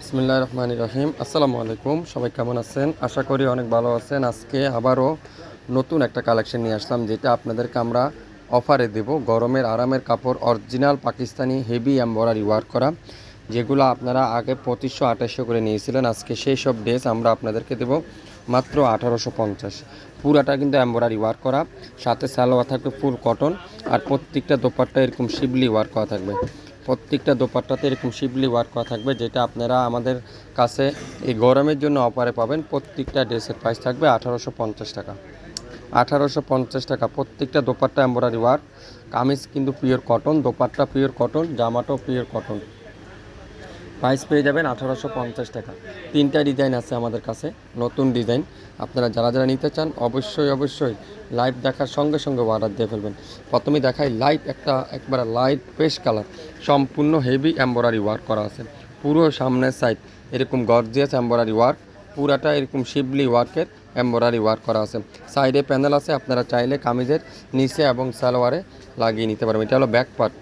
বিসমুল্লাহ রহমান রহিম। আসসালামু আলাইকুম, সবাই কেমন আছেন? আশা করি অনেক ভালো আছেন। আজকে আবারও নতুন একটা কালেকশন নিয়ে আসলাম, যেটা আপনাদেরকে আমরা অফারে দেব। গরমের আরামের কাপড়, original Pakistani heavy embroidery work করা, যেগুলো আপনারা আগে পঁচিশশো, আঠাশশো করে নিয়েছিলেন। আজকে সেই সব ড্রেস আমরা আপনাদেরকে দেব মাত্র আঠারোশো পঞ্চাশ। পুরাটা কিন্তু এম্বরারি ওয়ার্ক করা, সাথে সালোয়ার থাকবে ফুল কটন, আর প্রত্যেকটা দোপাট্টা এরকম শিবলি ওয়ার্ক করা থাকবে। প্রত্যেকটা দোপাট্টাতে এরকম শিবলি ওয়ার্ক করা থাকবে, যেটা আপনারা আমাদের কাছে এই গরমের জন্য অফারে পাবেন। প্রত্যেকটা ড্রেসের প্রাইস থাকবে আঠারোশো পঞ্চাশ টাকা। আঠারোশো পঞ্চাশ টাকা প্রত্যেকটা দোপাট্টা এম্বরারি ওয়ার্ক কামিজ কিন্তু pure cotton dupatta pure cotton জামাটাও pure cotton price পেয়ে যাবেন আঠারোশো পঞ্চাশ টাকা। তিনটা ডিজাইন আছে আমাদের কাছে, নতুন ডিজাইন আপনারা যারা যারা নিতে চান, অবশ্যই অবশ্যই লাইভ দেখার সঙ্গে সঙ্গে অর্ডার দিয়ে ফেলবেন। প্রথমে দেখাই লাইট একটা একবার লাইট পেশ কালার সম্পূর্ণ হেভি এম্বরারি ওয়ার্ক করা আছে। পুরো সামনের সাইড এরকম গর্জিয়াস এম্বরারি ওয়ার্ক পুরাটা এরকম শিবলি ওয়ার্কের এম্বরারি ওয়ার্ক করা আছে। সাইডে প্যানেল আছে, আপনারা চাইলে কামিজের নিচে এবং সালোয়ারে লাগিয়ে নিতে পারবেন। এটা হলো ব্যাক পার্ট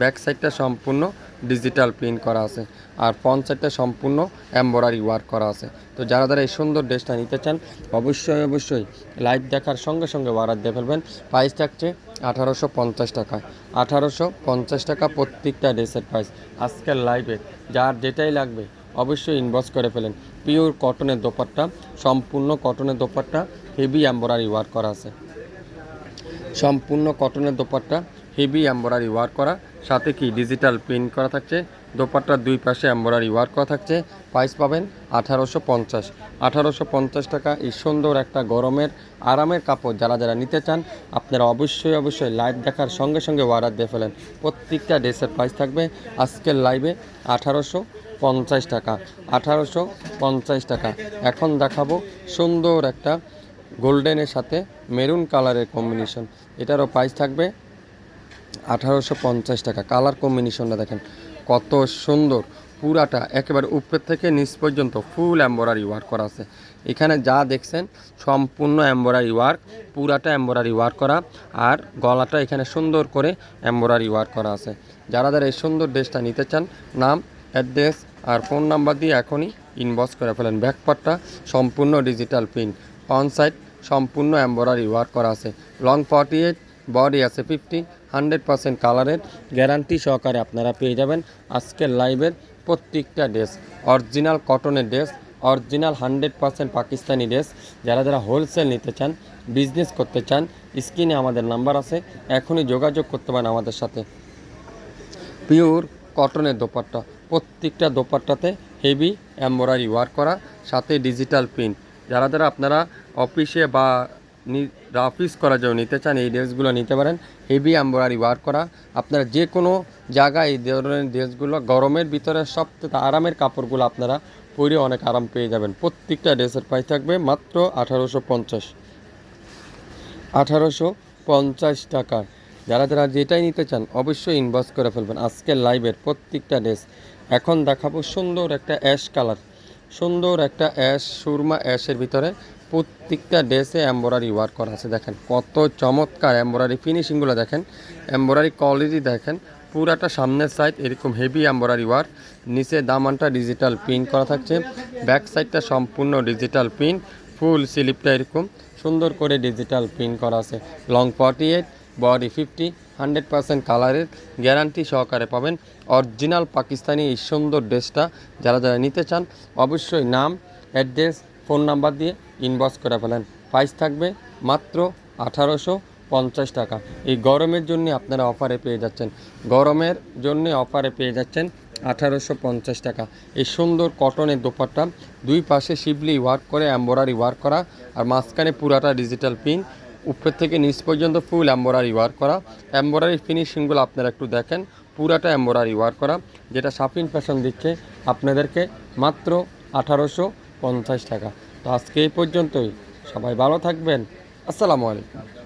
ব্যাক সাইডটা সম্পূর্ণ ডিজিটাল প্রিন্ট করা আছে। আর ফ্রন্ট সাইডটা সম্পূর্ণ এম্বরারি ওয়ার্ক করা আছে। তো যারা যারা এই সুন্দর ড্রেসটা নিতে চান, অবশ্যই অবশ্যই লাইভ দেখার সঙ্গে সঙ্গে অর্ডার দিয়ে ফেলবেন। প্রাইস থাকছে আঠারোশো পঞ্চাশ টাকায় আঠারোশো পঞ্চাশ টাকা প্রত্যেকটা ড্রেসের প্রাইস আজকের লাইভে যার যেটাই লাগবে, অবশ্যই ইনবক্স করে ফেলেন। পিওর কটনের দোপাট্টা, সম্পূর্ণ কটনের দোপাট্টা হেভি এম্বরারি ওয়ার্ক করা আছে। সম্পূর্ণ কটনের দোপাট্টা হেভি এম্বরারি ওয়ার্ক করা, সাথে কি ডিজিটাল প্রিন্ট করা থাকছে, দোপাট্টার দুই পাশে এম্বরারি ওয়ার্ক করা থাকছে প্রাইস পাবেন আঠারোশো পঞ্চাশ। আঠারোশো পঞ্চাশ টাকা এই সুন্দর একটা গরমের, আরামের কাপড় যারা যারা নিতে চান, আপনারা অবশ্যই অবশ্যই লাইভ দেখার সঙ্গে সঙ্গে অর্ডার দিয়ে ফেলেন। প্রত্যেকটা ড্রেসের প্রাইস থাকবে আজকের লাইভে আঠারোশো পঞ্চাশ টাকা। আঠারোশো পঞ্চাশ টাকা। এখন দেখাবো সুন্দর একটা গোল্ডেনের সাথে মেরুন কালারের কম্বিনেশন এটারও প্রাইস থাকবে আঠারোশো পঞ্চাশ টাকা। কালার কম্বিনেশনটা দেখেন, কত সুন্দর। পুরাটা একেবারে উপর থেকে নিচ পর্যন্ত ফুল এম্বরারি ওয়ার্ক করা আছে। এখানে যা দেখছেন, সম্পূর্ণ এম্বরারি ওয়ার্ক পুরাটা এম্বরারি ওয়ার্ক করা, আর গলাটা এখানে সুন্দর করে এম্বরারি ওয়ার্ক করা আছে। যারা যারা এই সুন্দর ড্রেসটা নিতে চান, নাম অ্যাড্রেস আর ফোন নাম্বার দিয়ে এখনই ইনবক্স করে ফেলেন। ব্যাকপার্টটা সম্পূর্ণ ডিজিটাল প্রিন্ট অন সাইড সম্পূর্ণ এম্বরারি ওয়ার্ক করা আছে। লং ফর্টি এইট বডি আছে ফিফটি হান্ড্রেড পার্সেন্ট কালারের গ্যারান্টি সহকারে আপনারা পেয়ে যাবেন আজকের লাইভের প্রত্যেকটা ড্রেস। অরিজিনাল কটনের dress, original hundred percent Pakistani dress. যারা যারা হোলসেল নিতে চান বিজনেস করতে চান, স্ক্রিনে আমাদের নাম্বার আছে, এখনই যোগাযোগ করতে পারেন আমাদের সাথে। পিওর কটনের দোপাট্টা, প্রত্যেকটা দোপাট্টাতে হেভি এম্বরারি ওয়ার্ক করা, সাথে ডিজিটাল প্রিন্ট যারা যারা আপনারা অফিসে বা অফিস করার জন্য নিতে চান, এই ড্রেসগুলো নিতে পারেন। হেভি এম্বরারি ওয়ার্ক করা। আপনারা যে কোনো জায়গায় এই ধরনের ড্রেসগুলো, গরমের ভিতরে সবথেকে আরামের কাপড়গুলো আপনারা পরে অনেক আরাম পেয়ে যাবেন। প্রত্যেকটা ড্রেসের প্রাইস থাকবে মাত্র আঠারোশো পঞ্চাশ। আঠারোশো পঞ্চাশ টাকা। যারা যারা যেটাই নিতে চান, অবশ্যই ইনবক্স করে ফেলবেন। আজকের লাইভের প্রত্যেকটা ড্রেস। এখন দেখাবো সুন্দর একটা অ্যাশ কালার সুন্দর একটা অ্যাশ সুরমা অ্যাশের ভিতরে প্রত্যেকটা ড্রেসে এম্বরারি ওয়ার্ক করা আছে, দেখেন। কত চমৎকার এম্বরারি ফিনিশিংগুলো দেখেন। এম্বরারি কোয়ালিটি দেখেন। পুরাটা সামনের সাইড এরকম হেভি এম্বরারি ওয়ার্ক নিচে দামানটা ডিজিটাল প্রিন্ট করা থাকছে। ব্যাক সাইডটা সম্পূর্ণ ডিজিটাল প্রিন্ট ফুল স্লিপটা এরকম। সুন্দর করে ডিজিটাল প্রিন্ট করা আছে। Long forty eight body fifty hundred percent কালারের গ্যারান্টি সহকারে পাবেন। অরিজিনাল পাকিস্তানি এই সুন্দর ড্রেসটা যারা যারা নিতে চান, অবশ্যই নাম অ্যাড্রেস ফোন নাম্বার দিয়ে ইনবক্স করে ফেলেন। প্রাইস থাকবে মাত্র আঠারোশো পঞ্চাশ টাকা। এই গরমের জন্য আপনারা অফারে পেয়ে যাচ্ছেন। গরমের জন্য অফারে পেয়ে যাচ্ছেন আঠারোশো পঞ্চাশ টাকা। এই সুন্দর কটনের দোপাট্টা, দুই পাশে শিবলি ওয়ার্ক করে এম্বরারি ওয়ার্ক করা, আর মাঝখানে পুরাটা ডিজিটাল পিন উপর থেকে নিচ পর্যন্ত ফুল এম্বরারি ওয়ার্ক করা। এম্বরারি ফিনিশিংগুলো আপনারা একটু দেখেন, পুরাটা এম্বরারি ওয়ার্ক করা, যেটা সাফিন ফ্যাশন দিচ্ছে আপনাদেরকে মাত্র আঠারোশো পঞ্চাশ টাকা। তো আজকে এই পর্যন্তই। সবাই ভালো থাকবেন। আসসালামু আলাইকুম।